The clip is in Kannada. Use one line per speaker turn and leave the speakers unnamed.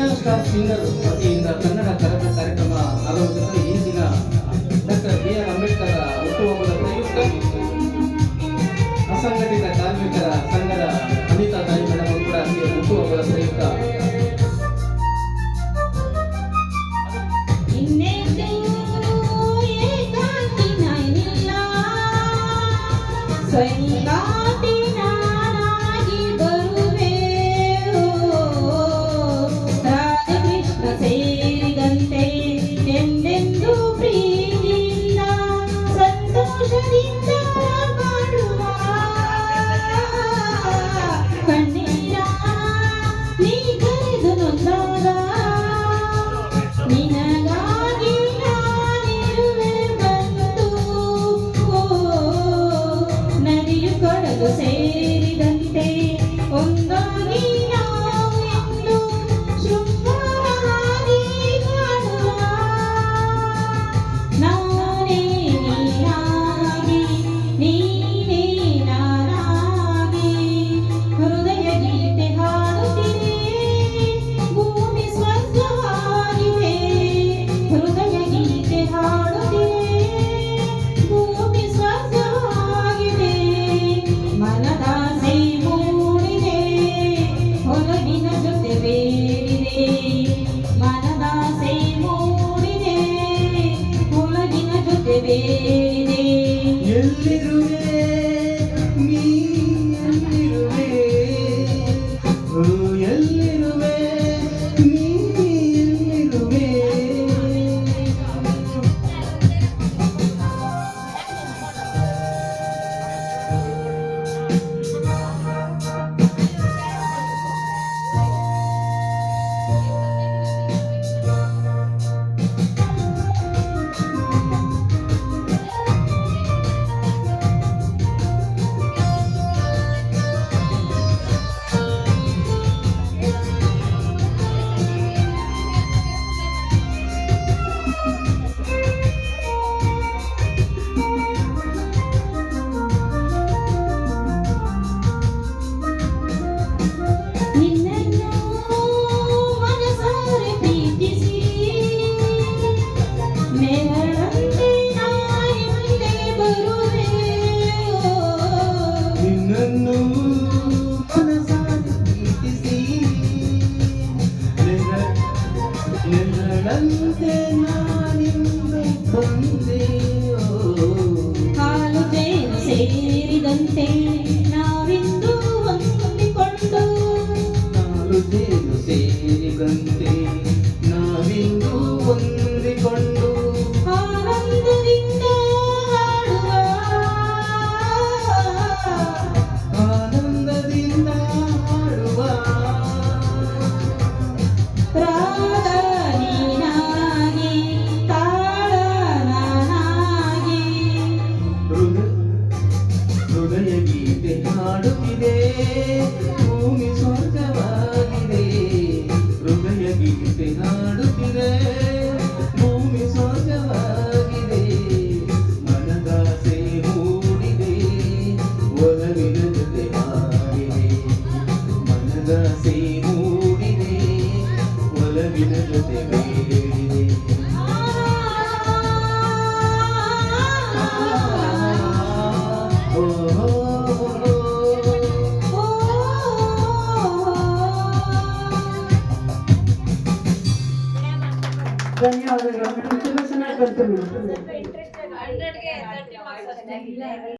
ಒರಿಜಿನಲ್ ಸ್ಟಾರ್ ಸಿಂಗರ್ ವತಿಯಿಂದ ಕನ್ನಡ ತರಬೇತಿ ಕಾರ್ಯಕ್ರಮ ಆಯೋಜಿಸಿ ಈ ದಿನ ಡಾಕ್ಟರ್ ಬಿ ಆರ್ ಅಂಬೇಡ್ಕರ್ ಹುಟ್ಟುಹಬ್ಬದ ಪ್ರಯುಕ್ತ. ಅಸಂಘಟಿತ ಕಾರ್ಮಿಕರ ಸಂಘದ ಅನಿತಾ ತಾಯಿ ಮೇಡಮ್ ಕೂಡ vocês. Benden Thank you.
ಧನ್ಯವಾದಗಳು. ತುಂಬ ಚೆನ್ನಾಗಿ
ಬಂತು